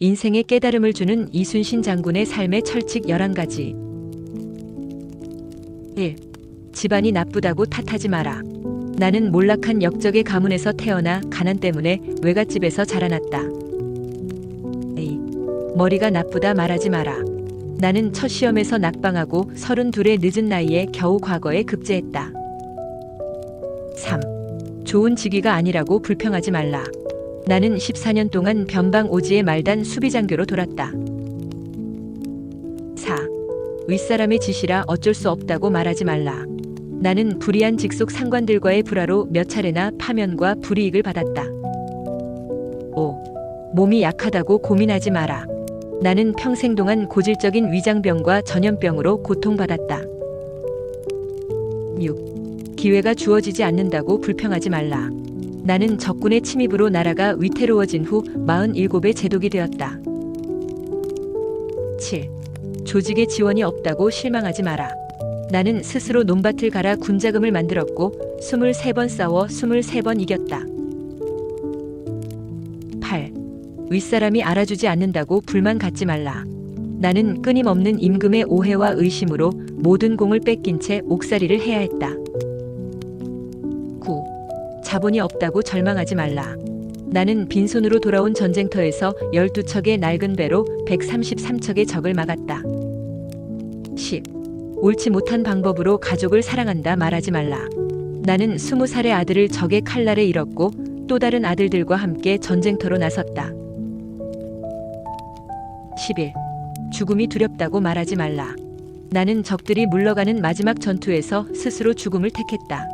인생의 깨달음을 주는 이순신 장군의 삶의 철칙 11가지. 1. 집안이 나쁘다고 탓하지 마라. 나는 몰락한 역적의 가문에서 태어나 가난 때문에 외갓집에서 자라났다. A. 머리가 나쁘다 말하지 마라. 나는 첫 시험에서 낙방하고 32의 늦은 나이에 겨우 과거에 급제했다. 3. 좋은 직위가 아니라고 불평하지 말라. 나는 14년 동안 변방 오지에 말단 수비장교로 돌았다. 4. 윗사람의 지시라 어쩔 수 없다고 말하지 말라. 나는 불의한 직속 상관들과의 불화로 몇 차례나 파면과 불이익을 받았다. 5. 몸이 약하다고 고민하지 마라. 나는 평생 동안 고질적인 위장병과 전염병으로 고통받았다. 6. 기회가 주어지지 않는다고 불평하지 말라. 나는 적군의 침입으로 나라가 위태로워진 후 47의 제독이 되었다. 7. 조직의 지원이 없다고 실망하지 마라. 나는 스스로 논밭을 갈아 군자금을 만들었고 23번 싸워 23번 이겼다. 8. 윗사람이 알아주지 않는다고 불만 갖지 말라. 나는 끊임없는 임금의 오해와 의심으로 모든 공을 뺏긴 채 옥살이를 해야 했다. 9. 자본이 없다고 절망하지 말라. 나는 빈손으로 돌아온 전쟁터에서 12척의 낡은 배로 133척의 적을 막았다. 10. 옳지 못한 방법으로 가족을 사랑한다 말하지 말라. 나는 20살의 아들을 적의 칼날에 잃었고 또 다른 아들들과 함께 전쟁터로 나섰다. 11. 죽음이 두렵다고 말하지 말라. 나는 적들이 물러가는 마지막 전투에서 스스로 죽음을 택했다.